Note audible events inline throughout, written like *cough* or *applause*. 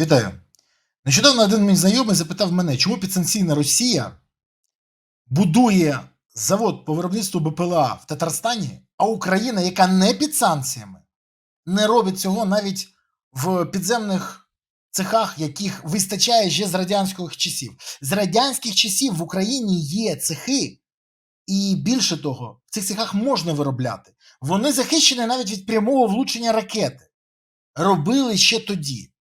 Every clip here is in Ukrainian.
Вітаю. Нещодавно один мій знайомий запитав мене, чому підсанкційна Росія будує завод по виробництву БПЛА в Татарстані, а Україна, яка не під санкціями, не робить цього навіть в підземних цехах, яких вистачає ще з радянських часів. З радянських часів в Україні є цехи, і більше того, в цих цехах можна виробляти. Вони захищені навіть від прямого влучення ракети. Робили ще тоді.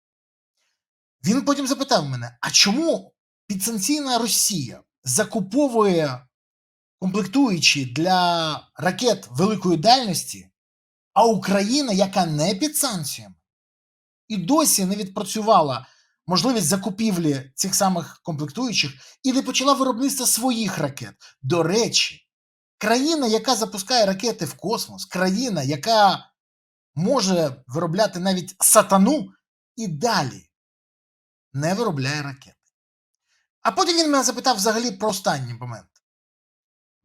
Він потім запитав мене: а чому підсанкційна Росія закуповує комплектуючі для ракет великої дальності, а Україна, яка не під санкціями, і досі не відпрацювала можливість закупівлі цих самих комплектуючих і не почала виробництво своїх ракет. До речі, країна, яка запускає ракети в космос, країна, яка може виробляти навіть сатану, і далі не виробляє ракети. А потім він мене запитав взагалі про останній момент.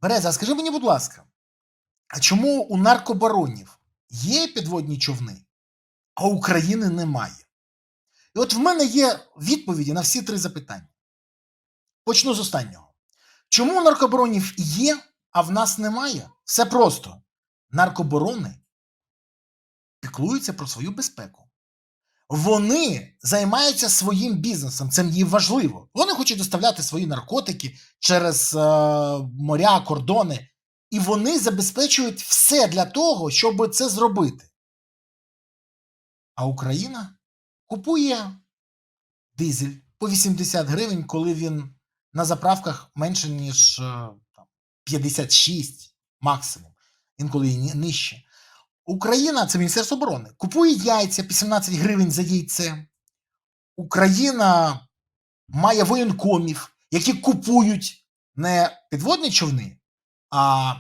Береза, скажи мені, будь ласка, а чому у наркобаронів є підводні човни, а України немає? І от в мене є відповіді на всі три запитання. Почну з останнього. Чому у наркобаронів є, а в нас немає? Все просто. Наркоборони піклуються про свою безпеку. Вони займаються своїм бізнесом, це їм важливо. Вони хочуть доставляти свої наркотики через е, моря, кордони, і вони забезпечують все для того, щоб це зробити. А Україна купує дизель по 80 гривень, коли він на заправках менше, ніж е, 56 максимум, інколи нижче. Україна, це Міністерство оборони, купує яйця по 17 гривень за яйце. Україна має воєнкомів, які купують не підводні човни, а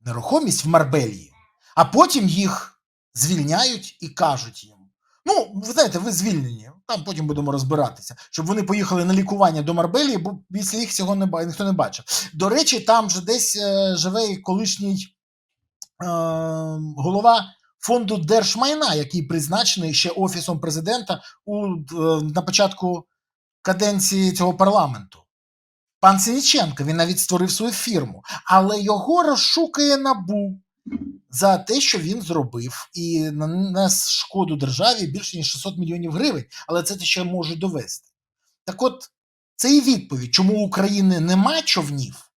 нерухомість в Марбелії, а потім їх звільняють і кажуть їм: ну, ви знаєте, ви звільнені, там потім будемо розбиратися, щоб вони поїхали на лікування до Марбелії, бо після їх цього не ніхто не бачив. До речі, там же десь е, живе колишній голова фонду держмайна, який призначений ще офісом президента у, е, на початку каденції цього парламенту. Пан Синіченко, він навіть створив свою фірму, але його розшукає набу за те, що він зробив, і нанес шкоду державі більше ніж 600 мільйонів гривень. Але це те, що можуть довести. Так от, це і відповідь, чому у України нема човнів,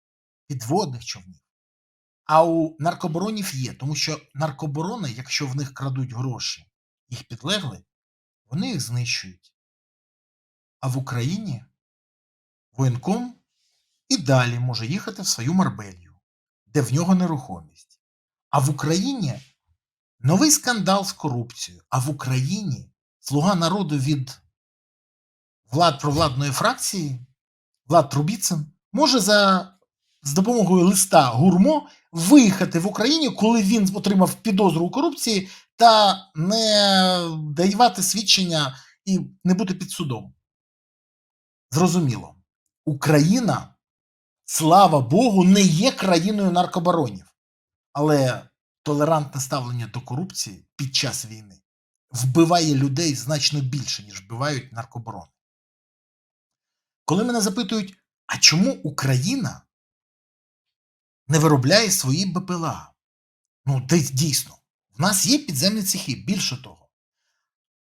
підводних човнів. А у наркоборонів є, тому що наркоборони, якщо в них крадуть гроші, їх підлегли, вони їх знищують. А в Україні воєнком і далі може їхати в свою Марбелью, де в нього нерухомість. А в Україні новий скандал з корупцією. А в Україні слуга народу від влад провладної фракції, Влад Трубіцин, може за з допомогою листа гурмо виїхати в Україні, коли він отримав підозру у корупції, та не давати свідчення і не бути під судом. Зрозуміло, Україна, слава Богу, не є країною наркобаронів, але толерантне ставлення до корупції під час війни вбиває людей значно більше, ніж вбивають наркоборони. Коли мене запитують, а чому Україна не виробляє свої БПЛА. Ну, десь дійсно, в нас є підземні цехи. Більше того,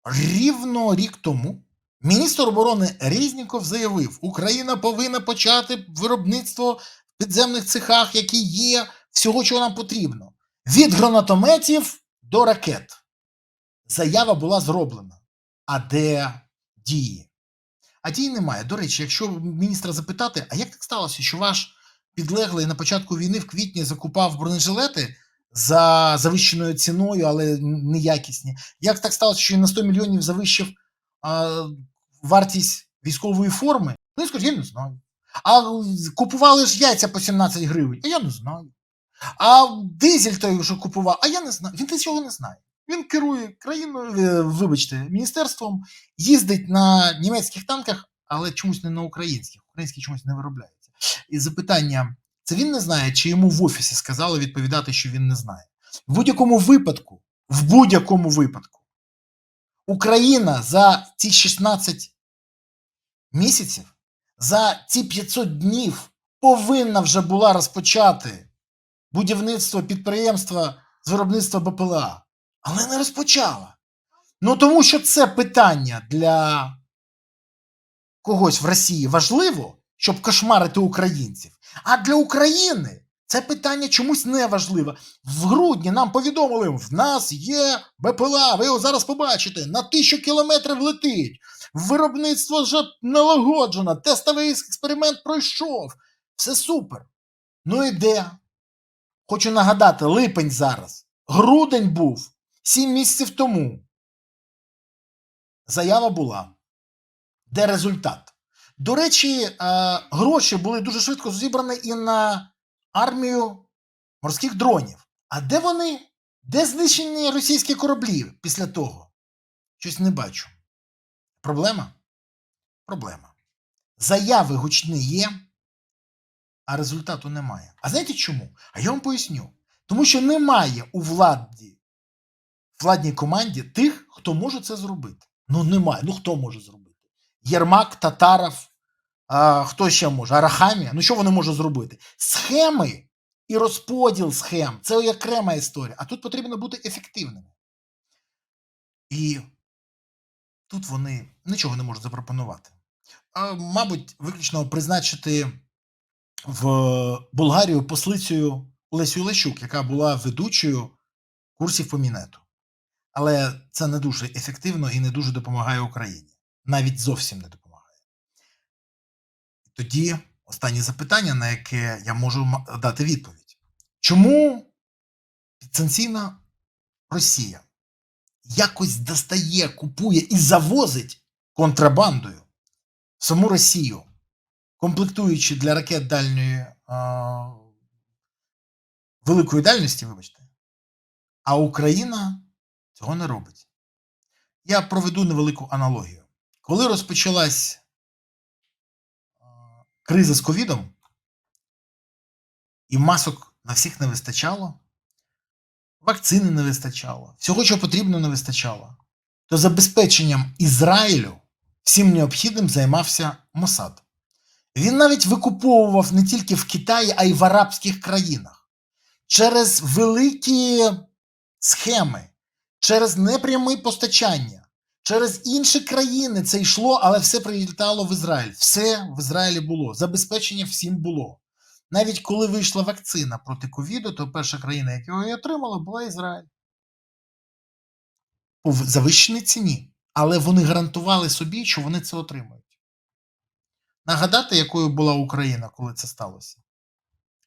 рівно рік тому міністр оборони Резніков заявив, Україна повинна почати виробництво в підземних цехах, які є, всього, чого нам потрібно. Від гранатометів до ракет. Заява була зроблена. А де дії? А дій немає. До речі, якщо міністра запитати, а як так сталося, що ваш підлеглий на початку війни в квітні закупав бронежилети за завищеною ціною, але неякісні. Як так сталося, що він на 100 мільйонів завищив а, вартість військової форми? Ну, я скажу, я не знаю. А купували ж яйця по 17 гривень, а я не знаю. А дизель той, що купував, а я не знаю. Він цього не знає. Він керує країною, е, вибачте, міністерством, їздить на німецьких танках, але чомусь не на українських. Українські чомусь не виробляються. І запитання: це він не знає, чи йому в офісі сказали відповідати, що він не знає. В будь-якому випадку, в будь-якому випадку, Україна за ці 16 місяців, за ці 500 днів повинна вже була розпочати будівництво підприємства з виробництва БПЛА, але не розпочала. Ну тому що це питання для когось в Росії важливо, щоб кошмарити українців. А для України це питання чомусь не важливо. В грудні нам повідомили, в нас є БПЛА, ви його зараз побачите, на тисячу кілометрів летить. Виробництво вже налагоджено, тестовий експеримент пройшов. Все супер. Ну і де? Хочу нагадати, липень зараз. Грудень був 7 місяців тому. Заява була. Де результат? До речі, е, гроші були дуже швидко зібрані і на армію морських дронів. А де вони? Де знищені російські кораблі після того? Щось не бачу. Проблема? Проблема. Заяви гучні є, а результату немає. А знаєте чому? А я вам поясню. Тому що немає у владі, владній команді тих, хто може це зробити. Ну, немає. Ну хто може зробити? Єрмак, Татаров, а, хто ще може? Арахамія. Ну що вони можуть зробити? Схеми і розподіл схем це окрема історія. А тут потрібно бути ефективними. І тут вони нічого не можуть запропонувати. А, мабуть, виключно призначити в Болгарію послицею Олесю Лещук, яка була ведучою курсів по мінету. Але це не дуже ефективно і не дуже допомагає Україні. Навіть зовсім не допомагає. Тоді останнє запитання, на яке я можу дати відповідь. Чому підсанкційна Росія якось достає, купує і завозить контрабандою саму Росію, комплектуючи для ракет дальньої а, великої дальності, вибачте, а Україна цього не робить. Я проведу невелику аналогію. Коли розпочалась криза з ковідом, і масок на всіх не вистачало, вакцини не вистачало, всього, що потрібно, не вистачало, то забезпеченням Ізраїлю всім необхідним займався Мосад. Він навіть викуповував не тільки в Китаї, а й в арабських країнах через великі схеми, через непряме постачання, через інші країни це йшло, але все прилітало в Ізраїль. Все в Ізраїлі було. Забезпечення всім було. Навіть коли вийшла вакцина проти ковіду, то перша країна, яка її отримала, була Ізраїль. По завищеній ціні. Але вони гарантували собі, що вони це отримають. Нагадати, якою була Україна, коли це сталося.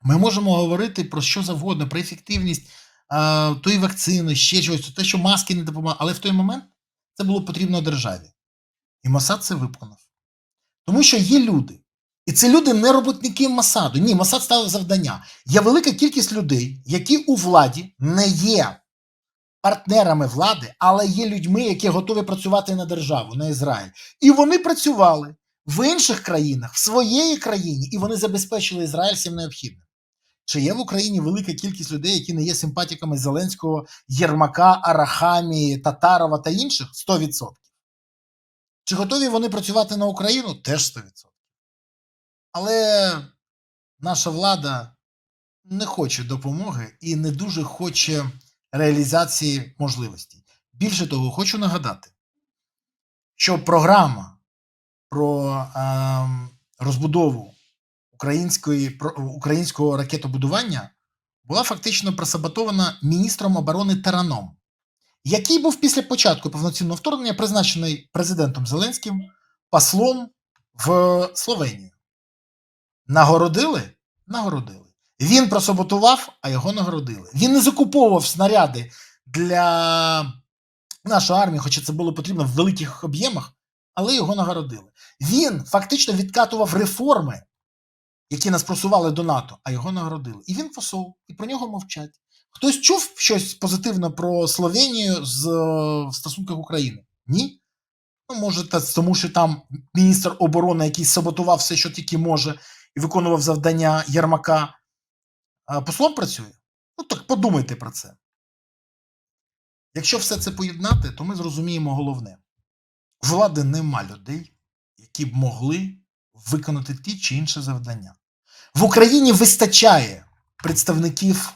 Ми можемо говорити про що завгодно, про ефективність а, тої вакцини, ще чогось, те, що маски не допомагали. Але в той момент це було потрібно державі. І Масад це виконав. Тому що є люди. І це люди не роботники Масаду. Ні, Масад ставив завдання. Є велика кількість людей, які у владі не є партнерами влади, але є людьми, які готові працювати на державу, на Ізраїль. І вони працювали в інших країнах, в своєї країні, і вони забезпечили Ізраїль всім необхідним. Чи є в Україні велика кількість людей, які не є симпатиками Зеленського, Єрмака, Арахамії, Татарова та інших? 100%. Чи готові вони працювати на Україну? Теж 100%. Але наша влада не хоче допомоги і не дуже хоче реалізації можливостей. Більше того, хочу нагадати, що програма про ем, розбудову української, українського ракетобудування була фактично просаботована міністром оборони Тараном, який був після початку повноцінного вторгнення призначений президентом Зеленським послом в Словенію. Нагородили? Нагородили. Він просаботував, а його нагородили. Він не закуповував снаряди для нашої армії, хоча це було потрібно в великих об'ємах, але його нагородили. Він фактично відкатував реформи, які нас просували до НАТО, а його нагородили. І він посол, і про нього мовчать. Хтось чув щось позитивне про Словенію з е, в стосунках України? Ні. Ну, може, тому що там міністр оборони, який саботував все, що тільки може, і виконував завдання Єрмака, послом працює. Ну так подумайте про це. Якщо все це поєднати, то ми зрозуміємо головне: влади нема людей, які б могли виконати ті чи інші завдання. В Україні вистачає представників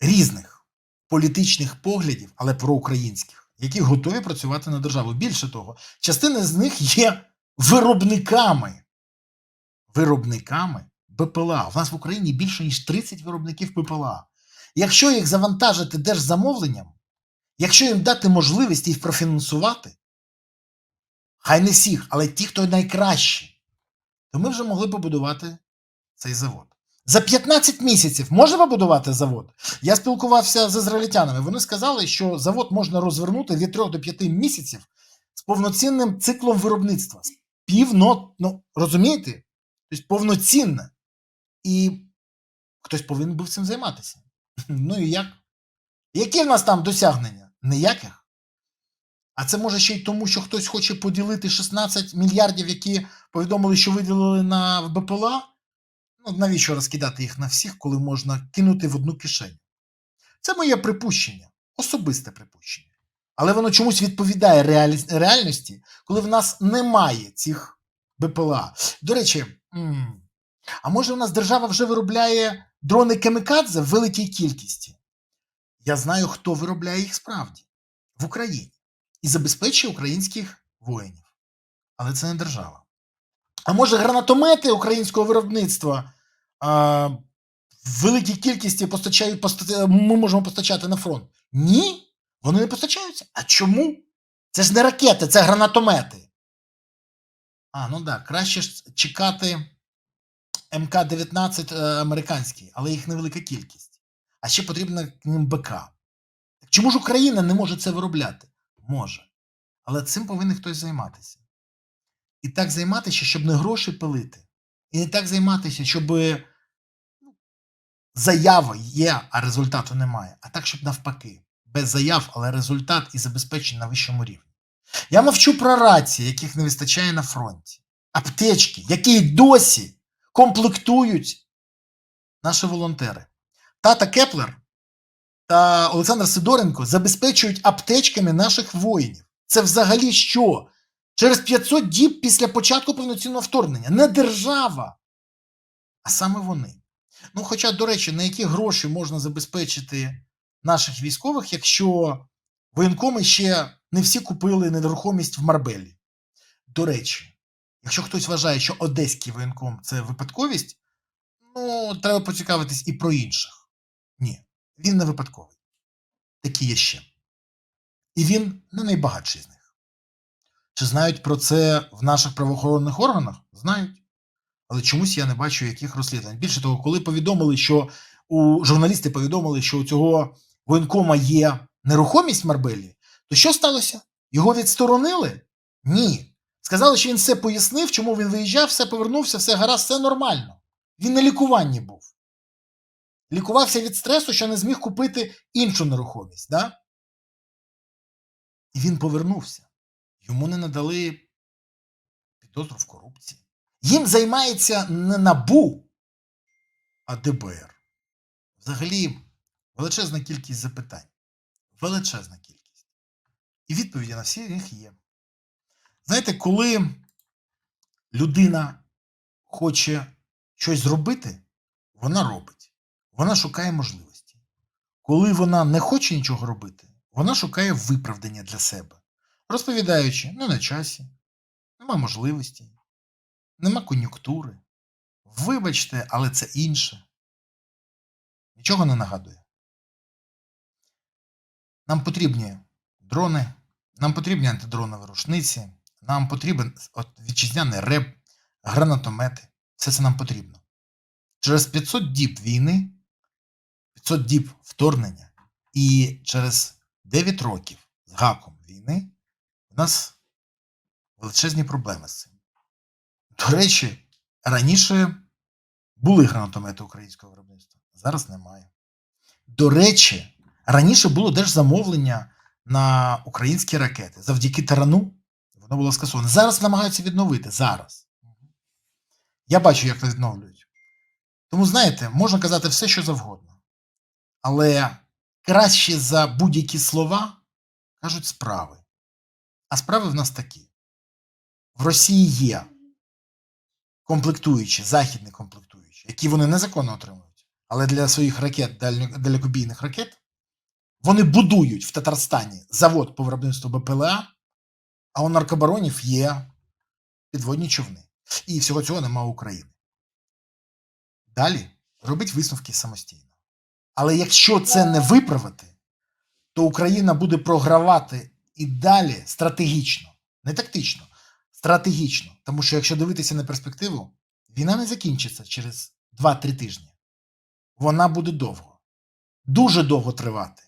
різних політичних поглядів, але проукраїнських, які готові працювати на державу. Більше того, частина з них є виробниками. Виробниками БПЛА. У нас в Україні більше ніж 30 виробників БПЛА. Якщо їх завантажити держзамовленням, якщо їм дати можливість їх профінансувати, хай не всіх, але ті, хто найкращі, то ми вже могли побудувати цей завод. За 15 місяців можна побудувати завод? Я спілкувався з ізраїльтянами. Вони сказали, що завод можна розвернути від 3 до 5 місяців з повноцінним циклом виробництва. Півно, ну розумієте? Тобто повноцінне. І хтось повинен був цим займатися. *laughs* Ну і як? Які в нас там досягнення? Ніяких. А це може ще й тому, що хтось хоче поділити 16 мільярдів, які повідомили, що виділили на БПЛА. Ну, навіщо розкидати їх на всіх, коли можна кинути в одну кишеню? Це моє припущення, особисте припущення. Але воно чомусь відповідає реальності, коли в нас немає цих БПЛА. До речі, а може у нас держава вже виробляє дрони Камікадзе в великій кількості? Я знаю, хто виробляє їх справді в Україні і забезпечує українських воїнів. Але це не держава. А може гранатомети українського виробництва а, в великій кількості постачають, поста- ми можемо постачати на фронт? Ні, вони не постачаються. А чому? Це ж не ракети, це гранатомети. А, ну так, да, краще ж чекати МК-19 е, американський, але їх невелика кількість. А ще потрібно к ним БК. Чому ж Україна не може це виробляти? Може. Але цим повинен хтось займатися. І так займатися, щоб не гроші пилити. І не так займатися, щоб ну, заява є, а результату немає. А так, щоб навпаки, без заяв, але результат і забезпечення на вищому рівні. Я мовчу про рації, яких не вистачає на фронті, аптечки, які досі комплектують наші волонтери. Тата Кеплер та Олександр Сидоренко забезпечують аптечками наших воїнів. Це взагалі що? Через 500 діб після початку повноцінного вторгнення. Не держава, а саме вони. Ну, хоча, до речі, на які гроші можна забезпечити наших військових, якщо воєнкоми ще не всі купили нерухомість в Марбелі. До речі, якщо хтось вважає, що одеський воєнком це випадковість, ну, треба поцікавитись і про інших. Ні, він не випадковий. Такі є ще. І він не найбагатший з них. Чи знають про це в наших правоохоронних органах? Знають. Але чомусь я не бачу яких розслідувань. Більше того, коли повідомили, що у журналісти повідомили, що у цього воєнкома є нерухомість Марбелі, то що сталося? Його відсторонили? Ні. Сказали, що він все пояснив, чому він виїжджав, все повернувся, все гаразд, все нормально. Він на лікуванні був. Лікувався від стресу, що не зміг купити іншу нерухомість. Да? І він повернувся. Йому не надали підозру в корупції. Їм займається не НАБУ, а ДБР. Взагалі, величезна кількість запитань. Величезна кількість. І відповіді на всі них є. Знаєте, коли людина хоче щось зробити, вона робить. Вона шукає можливості. Коли вона не хоче нічого робити, вона шукає виправдання для себе, розповідаючи, ну на часі, нема можливості, нема кон'юнктури. Вибачте, але це інше. Нічого не нагадує. Нам потрібні дрони, нам потрібні антидронові рушниці, нам потрібен от, вітчизняний реп, гранатомети. Все це нам потрібно. Через 500 діб війни, 500 діб вторгнення і через 9 років з гаком війни у нас величезні проблеми з цим. До речі, раніше були гранатомети українського виробництва, зараз немає. До речі, раніше було держзамовлення на українські ракети. Завдяки тарану воно було скасоване. Зараз намагаються відновити. Зараз. Я бачу, як відновлюють. Тому, знаєте, можна казати все, що завгодно. Але краще за будь-які слова кажуть справи. А справи в нас такі. В Росії є комплектуючі, західні комплектуючі, які вони незаконно отримують. Але для своїх ракет, далекобійних ракет, вони будують в Татарстані завод по виробництву БПЛА, а у наркобаронів є підводні човни. І всього цього нема України. Далі робіть висновки самостійно. Але якщо це не виправити, то Україна буде програвати і далі стратегічно, не тактично, стратегічно. Тому що якщо дивитися на перспективу, війна не закінчиться через 2-3 тижні. Вона буде довго, дуже довго тривати.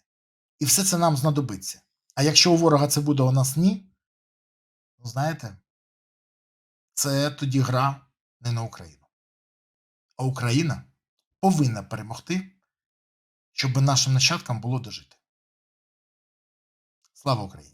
І все це нам знадобиться. А якщо у ворога це буде, у нас ні, ну знаєте, це тоді гра не на Україну. А Україна повинна перемогти, щоб нашим нащадкам було дожити. Слава Україні!